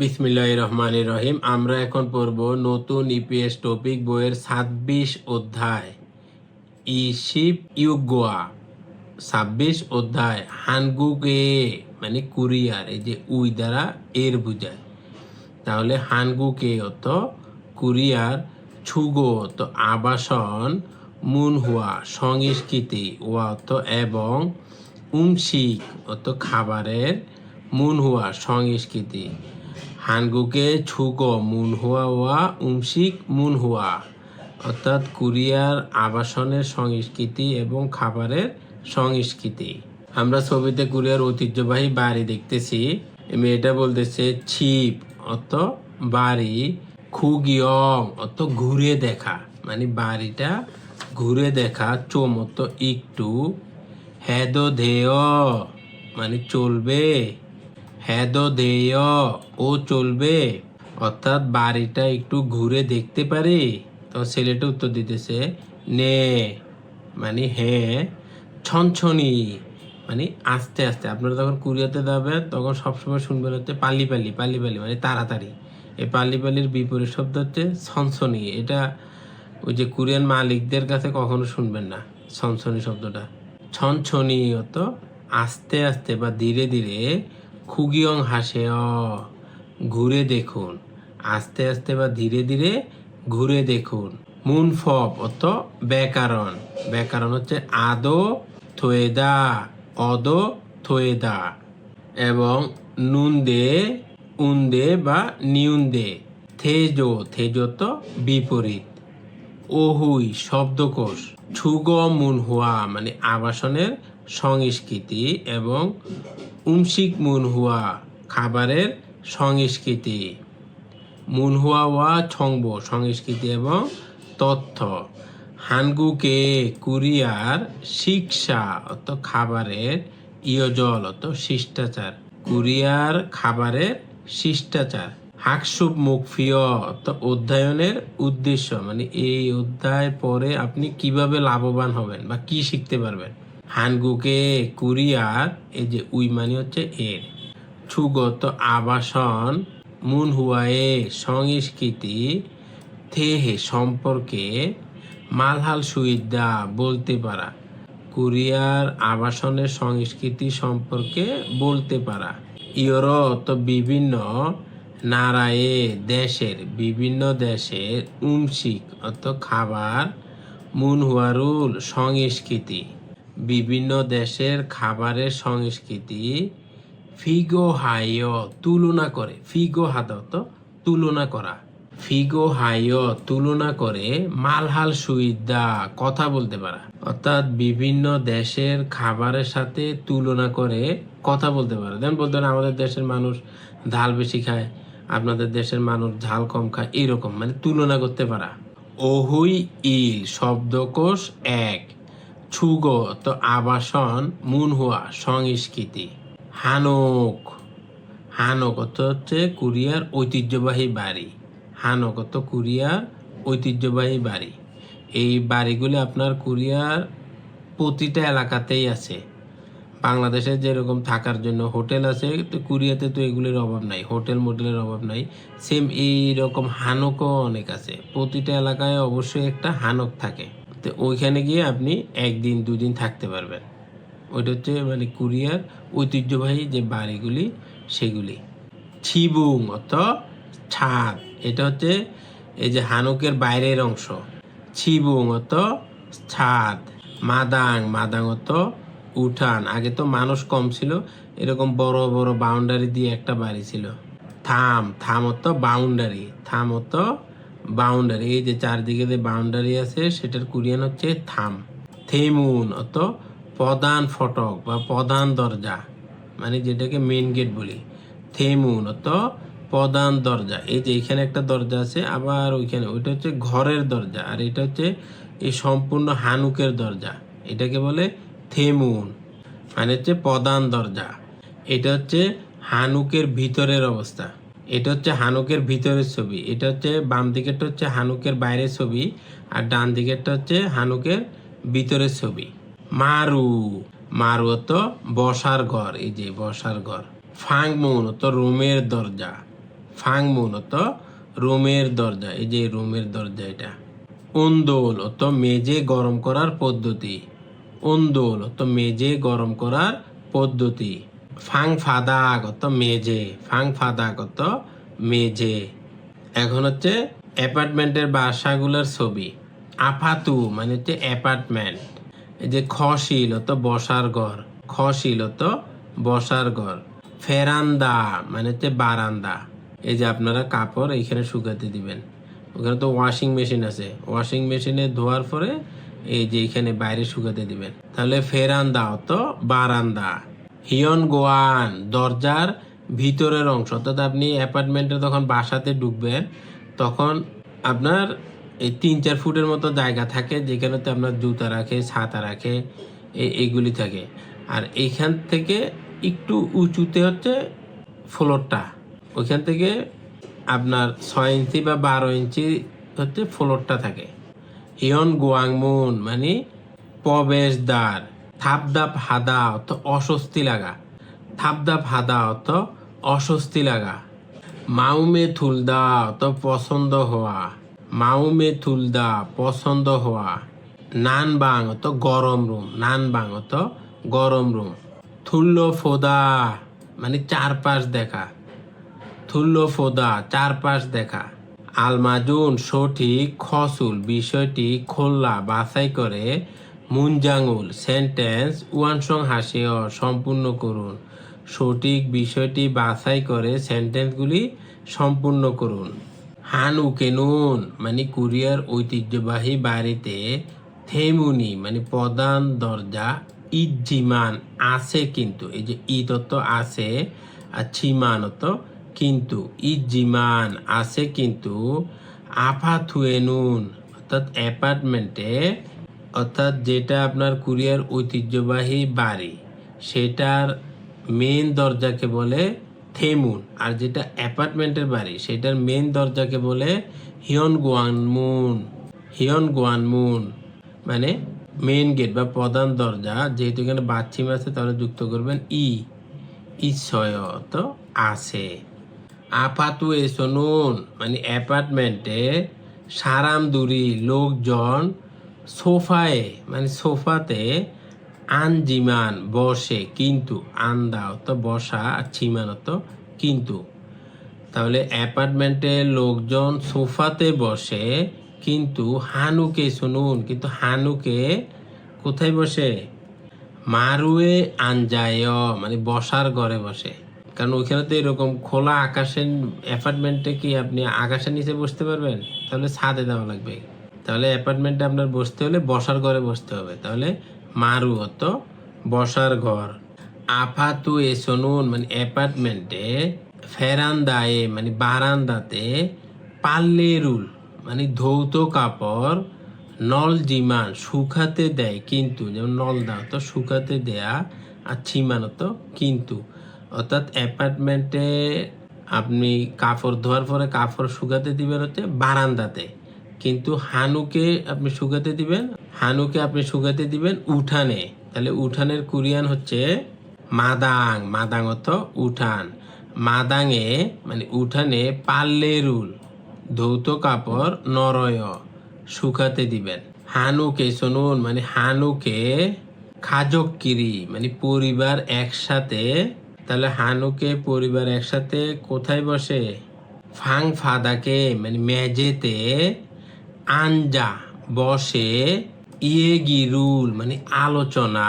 বিসমিল্লাহ রহমান রহিম আমরা এখন পড়ব নতুন ইপিএস টপিক বইয়ের ছাব্বিশ অধ্যায়। ইশিপ ইউগোয়া। ছাব্বিশ অধ্যায় হানগুকে মানে কুরিয়ার, এই যে উই দ্বারা এর বুঝায়। তাহলে হানগুকে অত কুরিয়ার, ছুগো অত আবাসন মুন হুয়া সংস্কৃতি ওয়া অত এবং উমশিক অত খাবারের মুন হুয়া সংস্কৃতি। হানগুকে ছুগো মুন হুয়া ওয়া উমশিক মুন হুয়া অর্থাৎ কুরিয়ার আবাসনের সংস্কৃতি এবং খাবারের সংস্কৃতি। আমরা ছবিতে কুরিয়ার ঐতিহ্যবাহী বাড়ি দেখতেছি। মেয়েটা বলতেছে, ছিপ অত বাড়ি। খুগিয়ং অত ঘুরে দেখা। মানে বাড়িটা ঘুরে দেখা চমত একটু। হেদ ধেয় মানে চলবে। হেদ ধেয় ও চলবে। অর্থাৎ বাড়িটা একটু ঘুরে দেখতে পারি? তো ছেলেটা উত্তর দিতেছে, নে। মানে হ্যাঁ ছনছনি। মানে আস্তে আস্তে। আপনারা যখন কুরিয়াতে যাবেন, তখন সবসময় শুনবেন হচ্ছে পালি পালি পালি পালি মানে তাড়াতাড়ি। এই পালি পালির বিপরীত শব্দ হচ্ছে ছনছনি। এটা ওই যে কোরিয়ান মালিকদের কাছে কখনো শুনবেন না, ছনছনি শব্দটা। ছনছনি অত আস্তে আস্তে বা ধীরে ধীরে খুগিয়ং হাসে অ ঘুরে দেখুন। আস্তে আস্তে বা ধীরে ধীরে ঘুরে দেখুন। মুনফব অত ব্যাকরণ। ব্যাকরণ হচ্ছে আদো থোয়েদা, অদ থোয়েদা। এবং নুনদে, উন্দে বা নিউন্দে। থেজো থেজো তো বিপরীত। ওহুই, শব্দকোষ। ছুগ মুন হুয়া মানে আবাসনের সংস্কৃতি এবং উমসিক মুন হুয়া খাবারের সংস্কৃতি। মুনহুয়া ওয়া ছংব, সংস্কৃতি এবং তথ্য। হানগুকে কুরিয়ার শিক্ষা অত খাবারের ইয়জল অত শিষ্টাচার। কুরিয়ার খাবারের শিষ্টাচার। হাকসুব মুখফিয় অত অধ্যয়নের উদ্দেশ্য মানে এই অধ্যায় পরে আপনি কীভাবে লাভবান হবেন বা কি শিখতে পারবেন? হানগুকে কুরিয়ার, এই যে উই মানে হচ্ছে এর। ছুগত আবাসন, মুন হুয়ায়ে সংস্কৃতি, থেহে সম্পর্কে মালহাল সুইদা বলতে পারা। কোরিয়ার আবাসনের সংস্কৃতি সম্পর্কে বলতে পারা। ইউরোপ বিভিন্ন নারায়ে দেশের, বিভিন্ন দেশের উমসিক অত খাবার মুনহুয়ারুল সংস্কৃতি। বিভিন্ন দেশের খাবারের সংস্কৃতি ফিগো হাইয় তুলনা করে ফিগো হাদত তুলনা করা। ফিগো হাইয় তুলনা করে মালহাল সুইদা কথা বলতে পারা। অর্থাৎ বিভিন্ন দেশের খাবারের সাথে তুলনা করে কথা বলতে পারে। দেন বলতে পারেন আমাদের দেশের মানুষ ঝাল বেশি খায়, আপনাদের দেশের মানুষ ঝাল কম খায়, এরকম মানে তুলনা করতে পারা। ওহুই ইল শব্দকোষ এক। ছুগ তো আবাসন মুনহুয়া সংস্কৃতি। হানক। হানক অর্থ হচ্ছে কুরিয়ার ঐতিহ্যবাহী বাড়ি। হানক অর্থ কুরিয়ার ঐতিহ্যবাহী বাড়ি। এই বাড়িগুলি আপনার কুরিয়ার প্রতিটা এলাকাতেই আছে। বাংলাদেশে যেরকম থাকার জন্য হোটেল আছে, তো কুরিয়াতে তো এগুলির অভাব নাই, হোটেল মোটেলের অভাব নাই। সেম এই রকম হানকও অনেক আছে। প্রতিটা এলাকায় অবশ্যই একটা হানক থাকে। তো ওইখানে গিয়ে আপনি একদিন, দুদিন থাকতে পারবেন। ওইটা হচ্ছে মানে কুরিয়ার ঐতিহ্যবাহী যে বাড়িগুলি, সেগুলি। ছিবুং অত ছাদ। এটা হচ্ছে এই যে হানুকের বাইরের অংশ। ছিবুং অত ছাদ। মাদাং মাদাং অত উঠান। আগে তো মানুষ কম ছিল। এরকম বড় বড় বাউন্ডারি দিয়ে একটা বাড়ি ছিল। থাম থাম অত বাউন্ডারি থাম অত বাউন্ডারি এই যে চারদিকে যে বাউন্ডারি আছে, সেটার কুরিয়ান হচ্ছে থাম। থেমুন অত প্রধান ফটক বা প্রধান দরজা মানে যেটাকে মেন গেট বলি। থেমুন অত প্রধান দরজা। এই যে এখানে একটা দরজা আছে, আবার ওইখানে, ওইটা হচ্ছে ঘরের দরজা, আর এটা হচ্ছে এই সম্পূর্ণ হানুকের দরজা। এটাকে বলে থেমুন মানে হচ্ছে প্রধান দরজা। এটা হচ্ছে হানুকের ভিতরের অবস্থা। এটা হচ্ছে হানুকের ভিতরের ছবি। এটা হচ্ছে বাম দিকেরটা হচ্ছে হানুকের বাইরের ছবি আর ডান দিকেরটা হচ্ছে হানুকের ভিতরের ছবি। মারু। মারু তো বসার ঘর, এই যে বসার ঘর। ফাংমুন তো রুমের দরজা। ফাং মুন অত রুমের দরজা, এই যে রুমের দরজা এটা। উন্দোল অত মেজে গরম করার পদ্ধতি। উন্দোল অত মেজে গরম করার পদ্ধতি। ফাং ফাদা কত মেজে ফাং ফাদা কত মেজে। এখন হচ্ছে অ্যাপার্টমেন্টের বাসাগুলোর ছবি। আপাতু মানে হচ্ছে অ্যাপার্টমেন্ট। এই যে খশিল তো বসার ঘর। খশিল তো বসার ঘর। ফেরান্দা মানে হচ্ছে বারান্দা। এই যে আপনারা কাপড় এইখানে শুকাতে দিবেন। ওখানে তো ওয়াশিং মেশিন আছে। ওয়াশিং মেশিনে ধোয়ার পরে এই যে এখানে বাইরে শুকাতে দিবেন। তাহলে ফেরান্দা, অত বারান্দা। হিয়ন গোয়ান দরজার ভিতরের অংশ। অর্থাৎ আপনি অ্যাপার্টমেন্টে তখন বাসাতে ঢুকবেন, তখন আপনার এই তিন চার ফুটের মতো জায়গা থাকে, যেখানেতে আপনার জুতা রাখে, ছাতা রাখে এইগুলি থাকে। আর এইখান থেকে একটু উঁচুতে হচ্ছে ফ্লোরটা। ওইখান থেকে আপনার ছয় ইঞ্চি বা বারো ইঞ্চি হচ্ছে ফ্লোরটা থাকে। হিয়ন গোয়াংমুন মানে প্রবেশদ্বার। থাপদাপ হাদা অর্থ অস্বস্তি লাগা। থাপদাপ হাদা অর্থ অস্বস্তি লাগা। মাউমে থুলদা অত পছন্দ হওয়া। মাউমে থুলদা পছন্দ হওয়া। নান বাং অত গরম রুম। নান বাং অত গরম রুম। থুল্ল ফোদা মানে চারপাশ দেখা। থুল্ল ফোদা চারপাশ দেখা। আলমাজুন সঠিক, খসুল বিষয়টি খোল্লা বাছাই করে মুনজাঙ্গুল সেন্টেন্স ওয়ানসং হাসিও সম্পূর্ণ করুন। সঠিক বিষয়টি বাছাই করে সেন্টেন্সগুলি সম্পূর্ণ করুন। হান উকেনুন মানে কুরিয়ার ঐতিহ্যবাহী বাড়িতে থেমুনি মানে প্রধান দরজা ইজিমান আছে কিন্তু, এই যে ইদত্ত আছে আর ছিমানত কিন্তু ঈদ ইজিমান আছে কিন্তু আফাথুয়েনুন অর্থাৎ অ্যাপার্টমেন্টে অর্থাৎ যেটা আপনার কুরিয়ার ঐতিহ্যবাহী বাড়ি, সেটার মেন দরজাকে বলে থেমুন আর যেটা অ্যাপার্টমেন্টের বাড়ি, সেটার মেন দরজাকে বলে হিয়ন গোয়ানমুন হিয়ন গোয়ানমুন মানে মেন গেট বা প্রধান দরজা, যেহেতু এখানে বাচ্চিম আছে, তাহলে যুক্ত করবেন ই। ইচ্ছয় তো আছে। আপাতু এসনুন মানে অ্যাপার্টমেন্টে সারামদুরি লোকজন সোফায় মানে সোফাতে আনজিমান বসে, কিন্তু আন্দা তো বসা আর চিমান তো কিন্তু। তাহলে অ্যাপার্টমেন্টে লোকজন সোফাতে বসে, কিন্তু হানুকে শুনুন, কিন্তু হানুকে কোথায় বসে? মারুয়ে আনজায় মানে বসার ঘরে বসে। কারণ ওইখানে তো এরকম খোলা আকাশের অ্যাপার্টমেন্টে কি আপনি আকাশের নিচে বসতে পারবেন? তাহলে ছাদে দেওয়া লাগবে। তাহলে অ্যাপার্টমেন্টে আপনার বসতে হলে বসার ঘরে বসতে হবে। তাহলে মারু হতো, বসার ঘর। আফাতু এ শুনুন মানে অ্যাপার্টমেন্টে ফেরান্দায়ে মানে বারান্দাতে পাল্লেরুল মানে ধৌত কাপড়, নল জিমান শুকাতে দেয় কিন্তু, যেমন নল দাও তো, শুকাতে দেয়া আর ছিমান তো, কিন্তু। অর্থাৎ অ্যাপার্টমেন্টে আপনি কাপড়, ধোয়ার পরে কাপড় শুকাতে দিবেন হচ্ছে বারান্দাতে। কিন্তু হানুকে আপনি শুকাতে দিবেন, হানুকে আপনি শুকাতে দিবেন উঠানে। তাহলে উঠানের কুরিয়ান হচ্ছে মাদাং। মাদাং অর্থ উঠান। মাদাঙে মানে উঠানে পাল্লেরুল, ধৌত কাপড়, নরয়, শুকাতে দিবেন। হানুকে, শুনুন মানে হানুকে খাজকিরি মানে পরিবার একসাথে, তাহলে হানুকে পরিবার একসাথে কোথায় বসে? ফাং ফাদাকে মানে মেঝেতে আঞ্জা বসে ইয়েগিরুল মানে আলোচনা,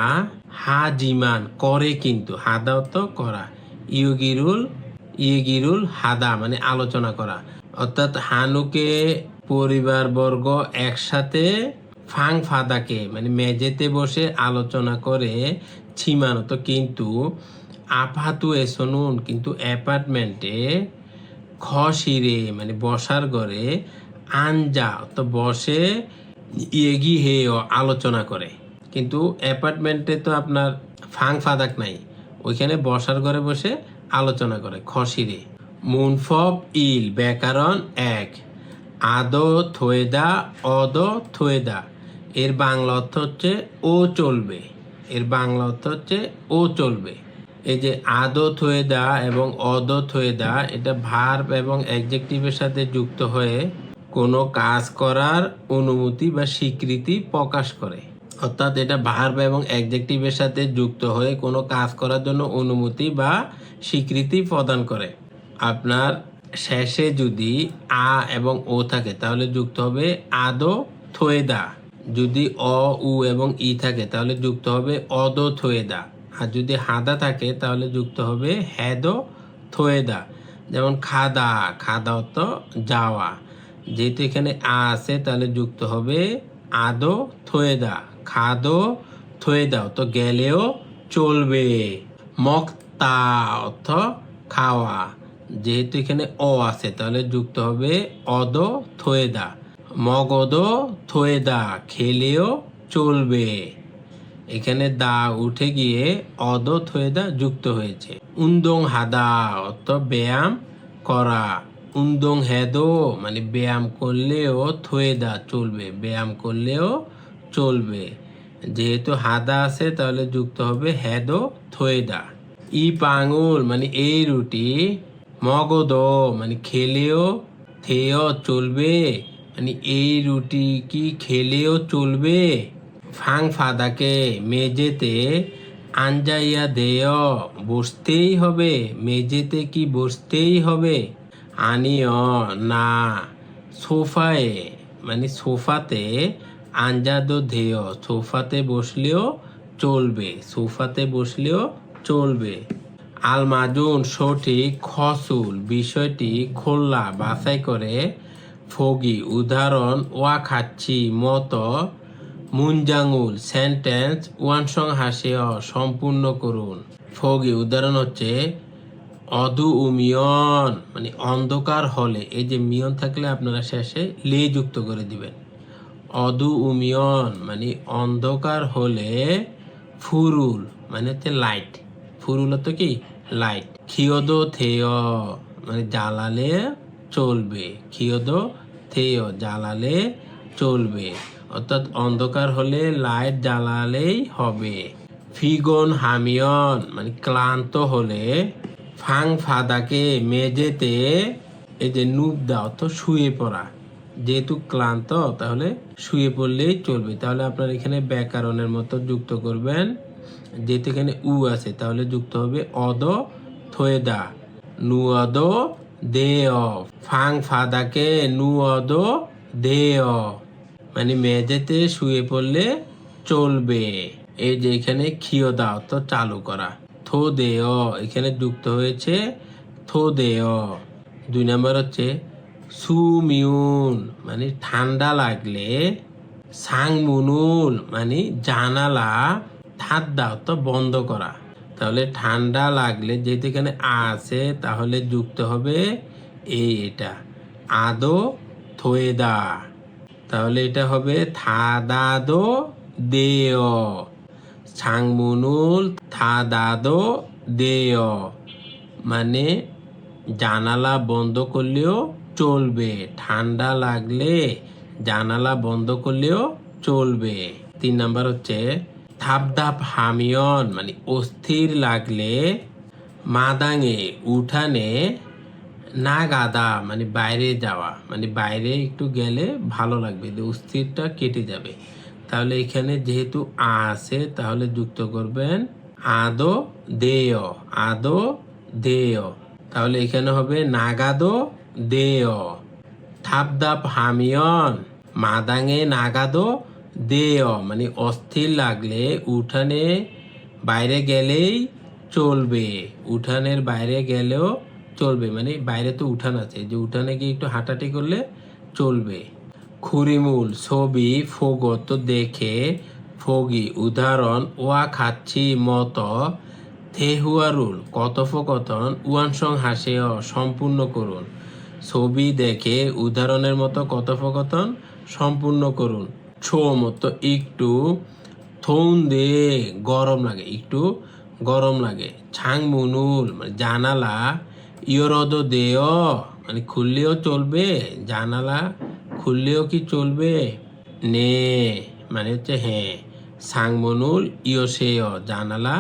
হাজিমান করে কিন্তু, হাদাও তো করা, ইয়োগিরুল, ইয়েগিরুল হাদা মানে আলোচনা করা। অর্থাৎ হানুকে পরিবারবর্গ একসাথে ফাং ফাদাকে মানে মেজেতে বসে আলোচনা করে ছিমানত কিন্তু আপাতু এসনুন কিন্তু অ্যাপার্টমেন্টে খসিরে মানে বসার ঘরে আঞ্জা, তো বসে এগি হে আলোচনা করে। কিন্তু অ্যাপার্টমেন্টে তো আপনার ফাং ফাদাক নাই। ওইখানে বসার ঘরে বসে আলোচনা করে, খসিরে। মুনফব ইল, ব্যাকরণ এক। আদ থোয়েদা, অদ থোয়েদা। এর বাংলা অর্থ হচ্ছে, ও চলবে। এর বাংলা অর্থ হচ্ছে, ও চলবে। এই যে আদত হয়ে দা এবং অদত হয়ে দা এটা ভার্ব এবং অ্যাডজেক্টিভের সাথে যুক্ত হয়ে কোনো কাজ করার অনুমতি বা স্বীকৃতি প্রকাশ করে। অর্থাৎ এটা ভার্ব এবং অ্যাডজেক্টিভের সাথে যুক্ত হয়ে কোনো কাজ করার জন্য অনুমতি বা স্বীকৃতি প্রদান করে। আপনার শেষে যদি আ এবং ও থাকে, তাহলে যুক্ত হবে আদো থোয়েদা। যদি অ, উ এবং ই থাকে, তাহলে যুক্ত হবে অদ থোয়েদা। আর যদি হাদা থাকে, তাহলে যুক্ত হবে হেদ থোয়েদা। যেমন খাদা খাদা অর্থ যাওয়া। যেহেতু এখানে আ আছে, তাহলে যুক্ত হবে আদো থোয়েদা, খাদো থোয়েদা তো গেলেও চলবে। মক্তা অর্থ খাওয়া। যেহেতু এখানে অ আছে, তাহলে যুক্ত হবে অদ থোয়েদা। মগদ থোয়েদা, খেলেও চলবে। এখানে দা উঠে গিয়ে অদ থোয়েদা যুক্ত হয়েছে। উন্দং হাদা অর্থ ব্যায়াম করা। উন্দং হেদো মানে ব্যায়াম করলেও থোয়েদা চলবে ব্যায়াম করলেও চলবে যেহেতু হাদা আছে তাহলে যুক্ত হবে হেদো থোয়েদা ই পাঙুল মানে এই রুটি মগদ মানে খেলেও থেয় চলবে মানে এই রুটি কি খেলেও চলবে ফাং ফাদাকে মেঝেতে আঞ্জাইয়া দেয় বসতেই হবে মেঝেতে কি বসতেই হবে আনিও না। সোফায় মানে সোফাতে আঞ্জাদো ধেয়, সোফাতে বসলেও চলবে, সোফাতে বসলেও চলবে। আলমাজুন, সঠিক, খসুল, বিষয়টি খোল্লা বাছাই করে ফগি, উদাহরণ ওয়া খাচ্ছি মতো মুনজাঙ্গুল সেন্টেন্স ওয়ানসং হাসেয় সম্পূর্ণ করুন। ফগি, উদাহরণ হচ্ছে অধু উমিয়ন মানে অন্ধকার হলে, এই যে মিয়ন থাকলে আপনারা শেষে লে যুক্ত করে দিবেন। অধু উমিয়ন মানে অন্ধকার হলে ফুরুল মানে হচ্ছে লাইট ফুরুল তো কি? লাইট খিয়দ থেয় মানে জ্বালালে চলবে। খিয়দ থেয়, জ্বালালে চলবে। অর্থাৎ অন্ধকার হলে লাইট জ্বালালেই হবে। ফিগন হামিয়ন মানে ক্লান্ত হলে ফাং ফাদাকে মেঝেতে এই যে নুব দাও তো শুয়ে পড়া। যেহেতু ক্লান্ত, তাহলে শুয়ে পড়লেই চলবে। তাহলে আপনার এখানে ব্যাকরণের মতো যুক্ত করবেন। যেহেতু এখানে উ আছে, তাহলে যুক্ত হবে অদ থোয়েদা। নু অদ দে ফাং ফাদাকে নু অদ দে মানে মেঝেতে শুয়ে পড়লে চলবে। এই যে এখানে ক্ষীয় দাও তো চালু করা। থো দেয় এখানে যুক্ত হয়েছে থো দেয় দুই নম্বর হচ্ছে সুমিউন মানে ঠান্ডা লাগলে সাংমুনুল মানে জানালা ঠাত দাও তো বন্ধ করা। তাহলে ঠান্ডা লাগলে যেহেতু এখানে আছে, তাহলে যুক্ত হবে এই এটা। আদো থোয়েদা। তাহলে এটা হবে থাদাদো দেয়। ছাংমুনুল থাদাদো দেয়। মানে জানালা বন্ধ করলেও চলবে। ঠান্ডা লাগলে জানালা বন্ধ করলেও চলবে। তিন নাম্বার হচ্ছে থাপধাপ হামিয়ন মানে অস্থির লাগলে মাদাঙে উঠানে না গাদা মানে বাইরে যাওয়া। মানে বাইরে একটু গেলে ভালো লাগবে অস্থিরটা কেটে যাবে। তাহলে এখানে যেহেতু আ আছে, তাহলে যুক্ত করবেন আদো দেয় আদো দেয়। তাহলে এখানে হবে নাগাদো দেয়। থাপদাপ হামিয়ন, মাদাঙে নাগাদো দেয়। মানে অস্থির লাগলে উঠানে বাইরে গেলেই চলবে। উঠানের বাইরে গেলেও চলবে। মানে বাইরে তো উঠান আছে, যে উঠানে গিয়ে একটু হাঁটাটি করলে চলবে। খুরিমুল ছবি ফগত দেখে ফগি উদাহরণ, ওয়া খাচ্ছি মত থেহুয়ারুল, কথোপকথন, উয়ানসং হাসেয় সম্পূর্ণ করুন। ছবি দেখে উদাহরণের মতো কথোপকথন সম্পূর্ণ করুন। ছো মতো একটু থৌন দে, গরম লাগে, একটু গরম লাগে। ছাং মুনুল মানে জানালা, ইয়রদ দেয় মানে খুললেও চলবে, জানালা খুললেও কি চলবে? নে মানে হচ্ছে হ্যাঁ সাংমনুল ইয়সেয় জানালা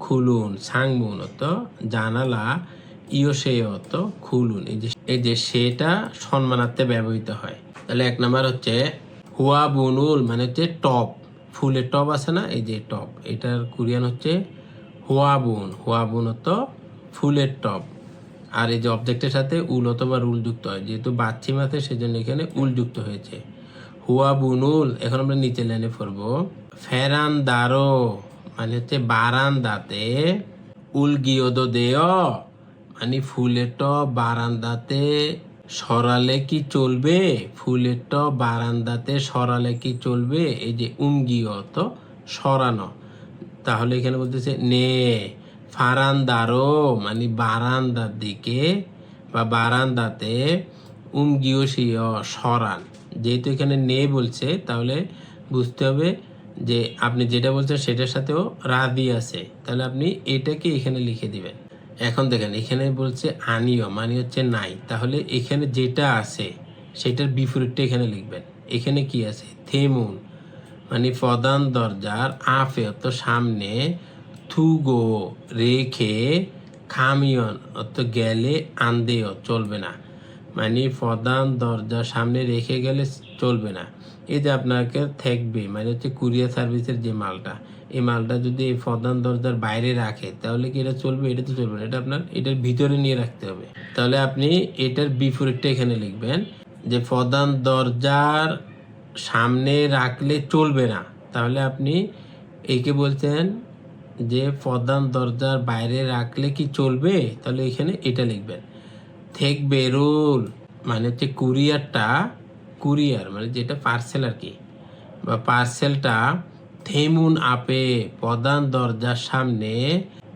খুলুন। সাংমুন অত জানালা ইয় সে অত খুলুন। এই যে এই যে সেটা সম্মানার্থে ব্যবহৃত হয়। তাহলে এক নম্বর হচ্ছে হুয়া বুনুল মানে হচ্ছে টপ। ফুলের টপ আছে না? এই যে টপ। এটার কোরিয়ান হচ্ছে হুয়া বুন। হুয়া বুন অত ফুলের টপ। আর এই যে অবজেক্টের সাথে উল অথবা রুল যুক্ত হয়, যেহেতু বাচ্চিম আছে, সেজন্য এখানে উল যুক্ত হয়েছে। হুয়া বুনুল, এখন আমরা নিচে লাইনে পড়ব। ফেরান দারো মানে হচ্ছে বারান্দাতে। উল গিয়োদো দেয় মানে ফুলের টব বারান্দাতে সরালে কি চলবে? ফুলের টব বারান্দাতে সরালে কি চলবে? এই যে উমগিয় তো সরানো। তাহলে এখানে বলতেছে নে। ফারান্দারো মানে বারান্দার দিকে বা বারান্দাতে উমগিও সিও সরান। যেহেতু এখানে নে বলছে, তাহলে বুঝতে হবে যে আপনি যেটা বলছেন সেটার সাথেও রাদি আছে। তাহলে আপনি এটাকে এখানে লিখে দিবেন। এখন দেখেন, এখানে বলছে আনিও মানে হচ্ছে নাই। তাহলে এখানে যেটা আছে, সেটার বিপরীতটা এখানে লিখবেন। এখানে কি আছে? থেমুন মানে প্রধান দরজার আফে অত সামনে থুগো রেখে খামিয়ন অত গেলে আন্দেও চলবে না। মানে প্রধান দরজার সামনে রেখে গেলে চলবে না। এই যে আপনাকে থাকবে মানে হচ্ছে কুরিয়ার সার্ভিসের যে মালটা, এই মালটা যদি এই প্রধান দরজার বাইরে রাখে, তাহলে কি এটা চলবে? এটা তো চলবে না। এটা আপনার, এটার ভিতরে নিয়ে রাখতে হবে। তাহলে আপনি এটার বিপরীতটা এখানে লিখবেন যে প্রধান দরজার সামনে রাখলে চলবে না। তাহলে আপনি একে বলছেন যে প্রধান দরজার বাইরে রাখলে কি চলবে? তাহলে এখানে এটা লিখবেন। থেক বেরুল মানে হচ্ছে কুরিয়ারটা, কুরিয়ার মানে যেটা পার্সেল আর কি। বা পার্সেলটা থেমুন আপে প্রধান দরজার সামনে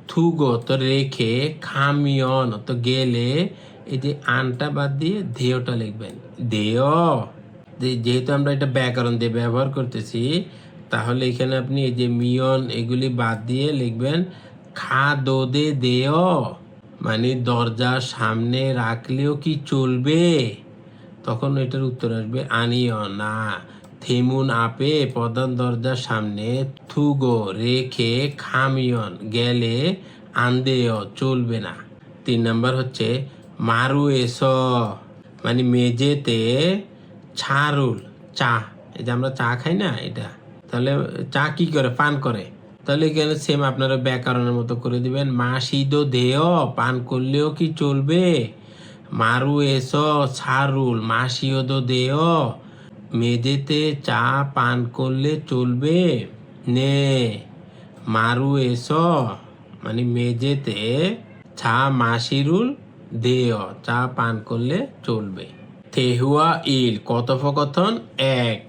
থুগো তো রেখে খামিয়ন তো গেলে এই যে আনটা বাদ দিয়ে ধেয়টা লিখবেন। ধেয় যেহেতু আমরা এটা ব্যাকরণ দিয়ে ব্যবহার করতেছি তাহলে এখানে আপনি এই যে মিয়ন এগুলি বাদ দিয়ে লিখবেন, খা দোদে দেয় মানে দরজার সামনে রাখলেও কি চলবে? তখন এটার উত্তর আসবে, আনিও না, থেমুন আপে প্রধান দরজার সামনে, থুগো রেখে খামিয়ন গেলে আন্দেয় চলবে না। তিন নাম্বার হচ্ছে, মারু এস মানে মেঝেতে ছারুল, চা, এই যে আমরা চা খাই না এটা? তাহলে চা কি করে? পান করে। তাহলে এখানে সেম আপনারা ব্যাকরণের মতো করে দিবেন। মা সিদ দেয় পান করলেও কি চলবে? মারু এস, ছারুল। মাসিও দো দেয় মেঝেতে চা পান করলে চলবে? নে। মারু এস মানে মেঝেতে চা মাসিরুল দেয় চা পান করলে চলবে। থেহুয়া ইল, কথোপকথন এক।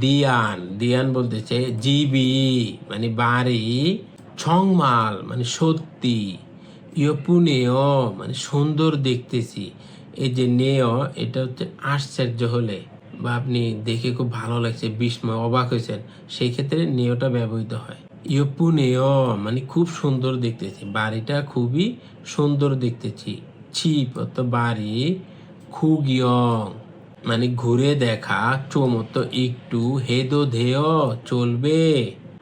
দিয়ান দিয়ান বলতেছে জিবি মানে বাড়ি, ছংমাল মানে সত্যি ইয়পুনেয় মানে সুন্দর দেখতেছি। এই যে নেয়, এটা হচ্ছে আশ্চর্য হলে। বা আপনি দেখে খুব ভালো লাগছে, বিস্ময়, অবাক হয়েছেন। সেই ক্ষেত্রে নেয়টা ব্যবহৃত হয়। ইয়পুনেয় মানে খুব সুন্দর দেখতেছি। বাড়িটা খুবই সুন্দর দেখতেছি। ছিপ অত বাড়ি খুগিয়ং মানে ঘুরে দেখা চমত্ত একটু হেদো ধেয় চলবে।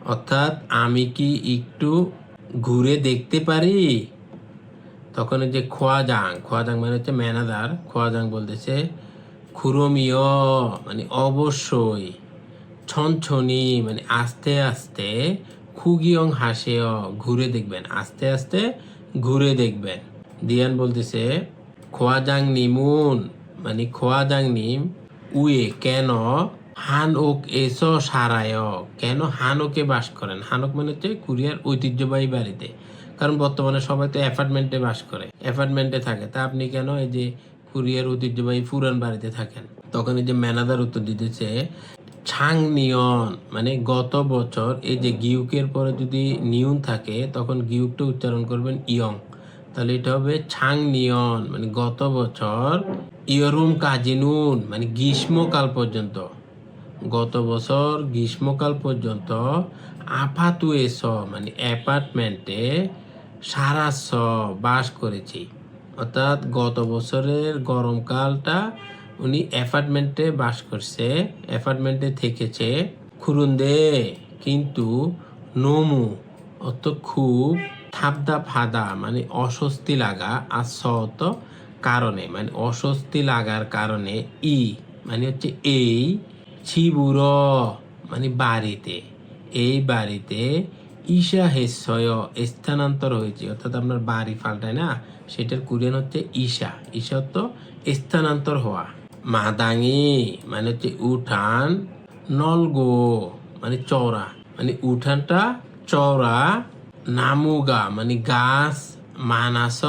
অর্থাৎ আমি কি একটু ঘুরে দেখতে পারি? তখন যে খোয়াজাং খোয়াজাং মানে হচ্ছে ম্যানেজার খোয়াজাং বলতেছে খুরমিয় মানে অবশ্যই। ছনছনি মানে আস্তে আস্তে খুগিয়ং হাসেয়, ঘুরে দেখবেন, আস্তে আস্তে ঘুরে দেখবেন। দিয়ান বলতেছে খোয়াজাং নিমুন। মানে খোয়াজাং নিম উয়ে কেন হান ওক এস সারায়। কেন হানকে বাস করেন? হানক মানে হচ্ছে কুরিয়ার ঐতিহ্যবাহী বাড়িতে। কারণ বর্তমানে সবাই তো অ্যাপার্টমেন্টে বাস করে, অ্যাপার্টমেন্টে থাকে। তা আপনি কেন এই যে কুরিয়ার ঐতিহ্যবাহী পুরান বাড়িতে থাকেন? তখন এই যে ম্যানেজার উত্তর দিতেছে ছাং নিয়ন মানে গত বছর এই যে গিউকের পরে যদি নিয়ন থাকে, তখন গিউকটা উচ্চারণ করবেন ইয়ং। তাহলে এটা হবে ছাং নিয়ন মানে গত বছর ইয়রুম কাজিনুন মানে গ্রীষ্মকাল পর্যন্ত। গত বছর গ্রীষ্মকাল পর্যন্ত আপাতু এস মানে অ্যাপার্টমেন্টে সারা সারাস বাস করেছি। অর্থাৎ গত বছরের গরমকালটা উনি অ্যাপার্টমেন্টে বাস করছে, অ্যাপার্টমেন্টে থেকেছে খুরুন্দে, কিন্তু নমু অত খুব থাবদা ফাদা মানে অস্বস্তি লাগা আর কারণে মানে অস্বস্তি লাগার কারণে ই মানে হচ্ছে এই ছিবুর মানে বাড়িতে, এই বাড়িতে ঈশা হেসয় স্থানান্তর হয়েছে। অর্থাৎ আপনার বাড়ি পাল্টায় না, সেটার কোরিয়ান হচ্ছে ঈশা। ঈশা তো স্থানান্তর হওয়া। মাদাঙি মানে হচ্ছে উঠান, নলগো মানে চওড়া। মানে উঠানটা চওড়া নামুগা মানে গাছ মানাস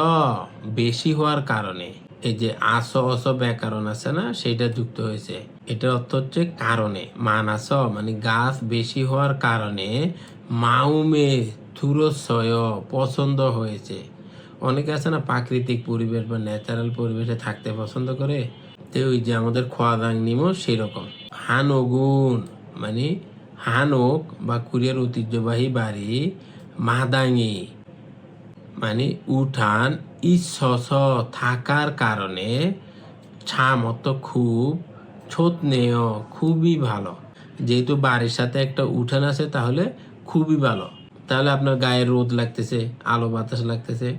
বেশি হওয়ার কারণে। এই যে আস অস ব্যাকরণ আছে না সেটা যুক্ত হয়েছে। এটার অর্থ হচ্ছে কারণে। মানাস মানে গাছ বেশি হওয়ার কারণে মাউমে থুরসয় পছন্দ হয়েছে। অনেকে আছে না প্রাকৃতিক পরিবেশ বা ন্যাচারাল পরিবেশে থাকতে পছন্দ করে, তো ওই যে আমাদের খোয়াদাং নিমো সেরকম। হানগুন মানে হানক বা কুরিয়ার ঐতিহ্যবাহী বাড়ি মাদাঙি। মানে উঠান ইচ্ছস থাকার কারণে ছামত খুব ছোটনেয় খুবই ভালো। যেহেতু বাড়ির সাথে একটা উঠান আছে, তাহলে খুবই ভালো। তাহলে আপনার গায়ে রোদ লাগতেছে, আলো বাতাস লাগতেছে।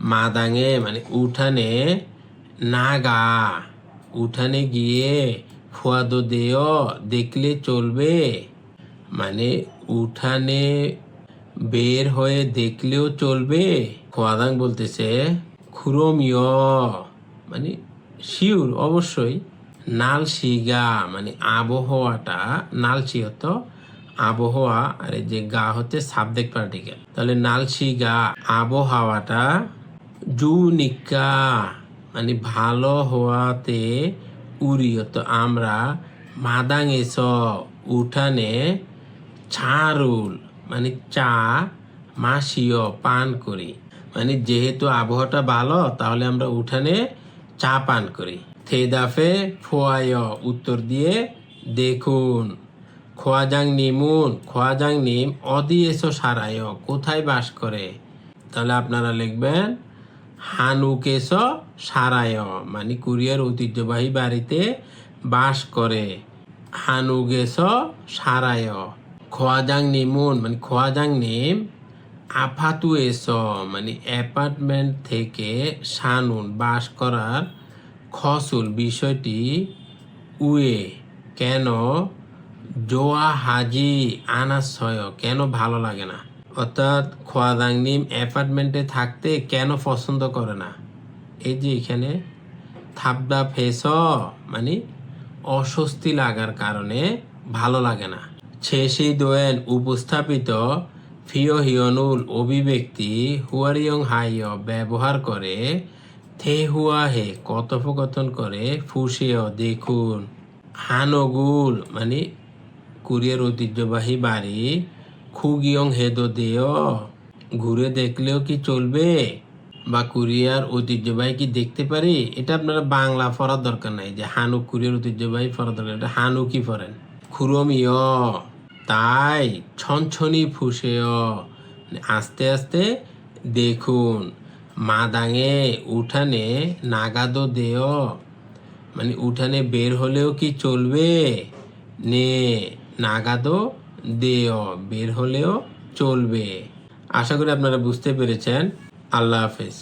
মাদাঙে মানে উঠানে নাগা। উঠানে গিয়ে ফুয়াদো দেয়, দেখলে চলবে। মানে উঠানে বের হয়ে দেখলেও চলবে? খোয়াদাং বলতেছে, খুরমিয়। মানে শিউর, অবশ্যই। নালশিগা মানে আবহাওয়াটা, নালশি হতো আবহাওয়া, আর যে গা হতে সাবজেক্ট পার্টিকেল তাহলে নালশিগা, আবহাওয়াটা জুনিকা মানে ভালো হওয়াতে উড়িয়ত আমরা মাদাং এস, উঠানে ছাড়ুল। মানে চা মাসিও পান করি। মানে যেহেতু আবহাওয়াটা ভালো, তাহলে আমরা উঠানে চা পান করি। থেদাফে ফোয়ায়, উত্তর দিয়ে দেখুন। খোয়াজাং নিমুন, খোয়াজাং নিম অদিয়েছ সারায়, কোথায় বাস করে? তাহলে আপনারা লিখবেন হানুকেশ সারায় মানে কুরিয়ার ঐতিহ্যবাহী বাড়িতে বাস করে। হানুগেশ সারায়। খোয়াজাং নিমুন মানে খোয়াজাং নিম আফাতু এস মানে অ্যাপার্টমেন্ট থেকে সানুন, বাস করার খসুল বিষয়টি উয়ে, কেন জোয়া হাজি আনাসয় কেন ভালো লাগে না? অর্থাৎ খোয়াদাংনিম অ্যাপার্টমেন্টে থাকতে কেন পছন্দ করে না? এই যে এখানে থাবদা ফেস মানে অস্বস্তি লাগার কারণে ভালো লাগে না। ছেসি দোয়েন উপস্থাপিত ফিও হিয়নুল অভিব্যক্তি হুয়ারিয়ং হাইয় ব্যবহার করে থে হুয়া হে কথোপকথন করে, ফুসিয়, দেখুন, হানগুল মানে কুরিয়ার ঐতিহ্যবাহী বাড়ি খুগিয়ং হেদো দেয়, ঘুরে দেখলেও কি চলবে? বা কুরিয়ার ঐতিহ্যবাহী কি দেখতে পারি? এটা আপনারা বাংলা পড়ার দরকার নাই, যে হানু কুরিয়ার ঐতিহ্যবাহী পড়ার দরকার এটা হানু কি পড়েন। খুরমিয় তাই ছনছনি ফুসেয় আস্তে আস্তে দেখুন, মাদাঙে উঠানে নাগাদো দেও। মানে উঠানে বের হলেও কি চলবে? নে নাগাদো দেও, বের হলেও চলবে। আশা করি আপনারা বুঝতে পেরেছেন। আল্লাহ হাফেজ।